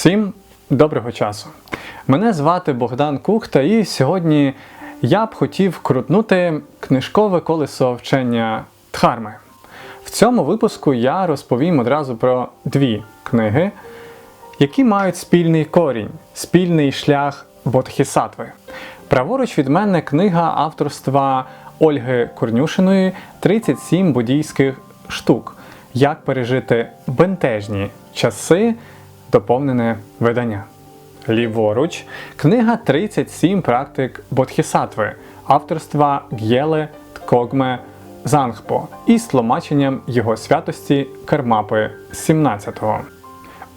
Всім доброго часу! Мене звати Богдан Кухта, і сьогодні я б хотів крутнути книжкове колесо вчення Дхарми. В цьому випуску я розповім одразу про дві книги, які мають спільний корінь, спільний шлях Бодхісатви. Праворуч від мене книга авторства Ольги Корнюшиної «37 буддійських штук. Як пережити бентежні часи, доповнене видання. Ліворуч книга 37 практик Бодхісатви авторства Г'єле Ткогме Зангпо із тлумаченням його святості Кармапи 17-го.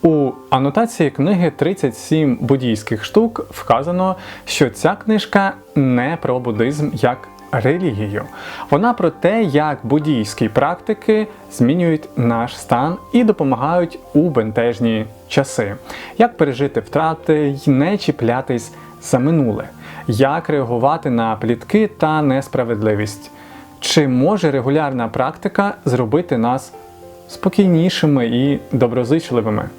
У анотації книги 37 буддійських штук вказано, що ця книжка не про буддизм як релігію. Вона про те, як буддійські практики змінюють наш стан і допомагають у бентежні часи, як пережити втрати й не чіплятись за минуле, як реагувати на плітки та несправедливість. Чи може регулярна практика зробити нас спокійнішими і доброзичливими?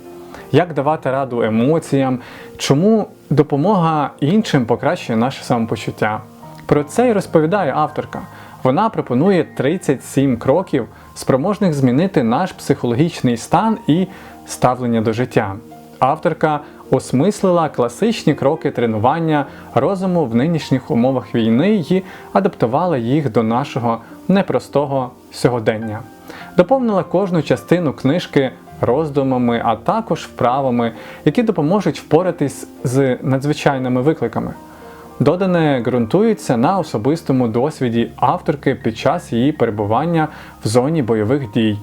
Як давати раду емоціям, чому допомога іншим покращує наше самопочуття? Про це й розповідає авторка. Вона пропонує 37 кроків, спроможних змінити наш психологічний стан і ставлення до життя. Авторка осмислила класичні кроки тренування розуму в нинішніх умовах війни і адаптувала їх до нашого непростого сьогодення. Доповнила кожну частину книжки роздумами, а також вправами, які допоможуть впоратись з надзвичайними викликами. Додане ґрунтується на особистому досвіді авторки під час її перебування в зоні бойових дій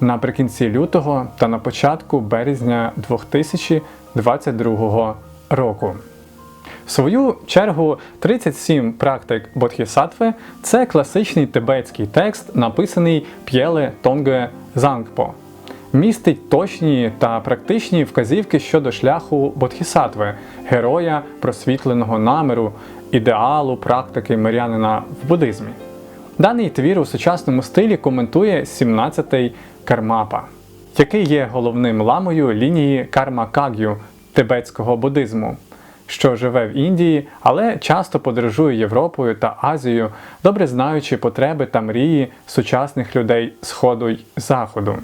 наприкінці лютого та на початку березня 2022 року. В свою чергу 37 практик Бодхісаттви – це класичний тибетський текст, написаний П'єле Тонге Зангпо. Містить точні та практичні вказівки щодо шляху Бодхісаттви, героя просвітленого наміру, ідеалу практики мирянина в буддизмі. Даний твір у сучасному стилі коментує 17-й Кармапа, який є головним ламою лінії Карма Каг'ю тибетського буддизму, що живе в Індії, але часто подорожує Європою та Азією, добре знаючи потреби та мрії сучасних людей Сходу й Заходу.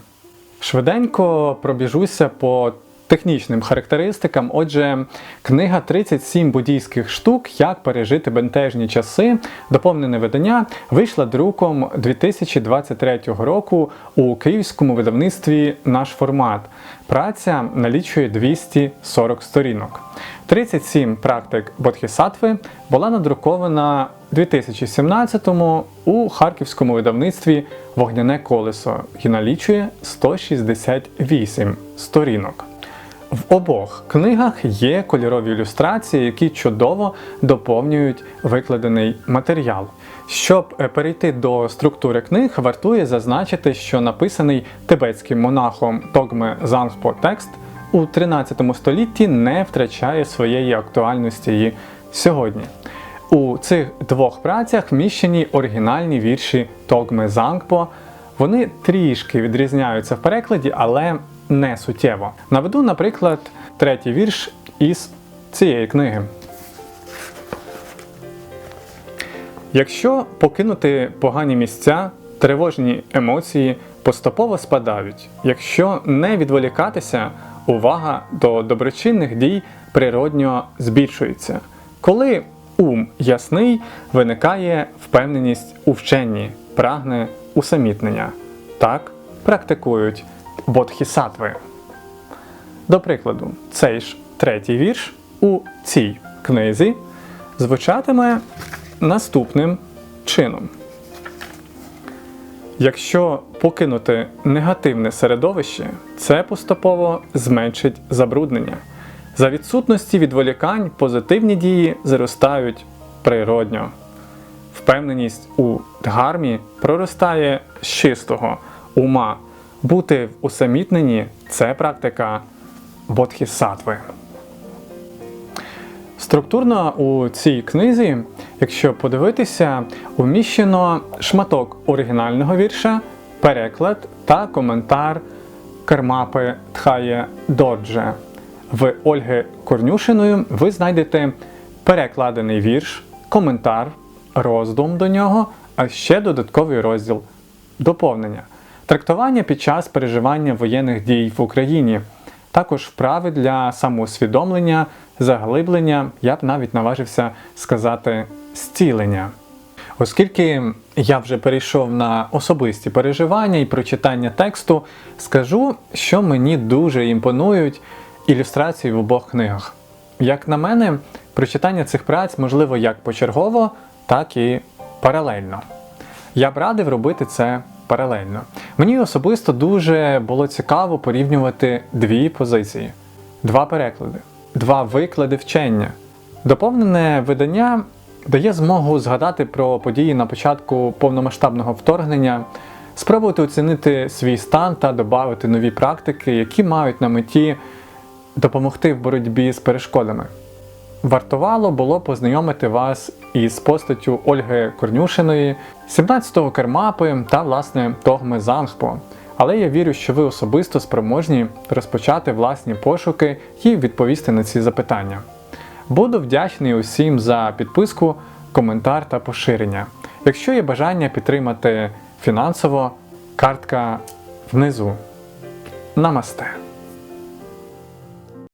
Швиденько пробіжуся по технічним характеристикам. Отже, книга 37 буддійських штук, як пережити бентежні часи, доповнене видання, вийшла друком 2023 року у київському видавництві Наш формат. Праця налічує 240 сторінок. 37 практик Бодхісаттви була надрукована 2017-му у харківському видавництві Вогняне колесо і налічує 168 сторінок. В обох книгах є кольорові ілюстрації, які чудово доповнюють викладений матеріал. Щоб е, перейти до структури книг, вартує зазначити, що написаний тибетським монахом Тогме Зангпо текст у 13 столітті не втрачає своєї актуальності і сьогодні. У цих двох працях вміщені оригінальні вірші Тогме Зангпо. Вони трішки відрізняються в перекладі, але не суттєво. Наведу, наприклад, третій вірш із цієї книги. Якщо покинути погані місця, тривожні емоції поступово спадають. Якщо не відволікатися, увага до доброчинних дій природньо збільшується. Коли ум ясний, виникає впевненість у вченні, прагне усамітнення. Так практикують бодхісаттви. До прикладу, цей ж третій вірш у цій книзі звучатиме наступним чином. Якщо покинути негативне середовище, це поступово зменшить забруднення. За відсутності відволікань позитивні дії зростають природньо. Впевненість у дгармі проростає з чистого ума. Бути в усамітненні це практика бодхісаттви. Структурно у цій книзі, якщо подивитися, уміщено шматок оригінального вірша, переклад та коментар Кармапи Тхає Додже. В Ольги Корнюшиної ви знайдете перекладений вірш, коментар, роздум до нього, а ще додатковий розділ доповнення. Трактування під час переживання воєнних дій в Україні, також вправи для самоусвідомлення, заглиблення, я б навіть наважився сказати зцілення. Оскільки я вже перейшов на особисті переживання і прочитання тексту, скажу, що мені дуже імпонують ілюстрації в обох книгах. Як на мене, прочитання цих праць можливо як почергово, так і паралельно. Я б радив робити це паралельно. Мені особисто дуже було цікаво порівнювати дві позиції, два переклади, два виклади вчення. Доповнене видання дає змогу згадати про події на початку повномасштабного вторгнення, спробувати оцінити свій стан та додати нові практики, які мають на меті допомогти в боротьбі з перешкодами. Вартувало було познайомити вас із постаттю Ольги Корнюшиної, 17-го Кермапи та, власне, Тогми Зангпо. Але я вірю, що ви особисто спроможні розпочати власні пошуки і відповісти на ці запитання. Буду вдячний усім за підписку, коментар та поширення. Якщо є бажання підтримати фінансово, картка внизу. Намасте!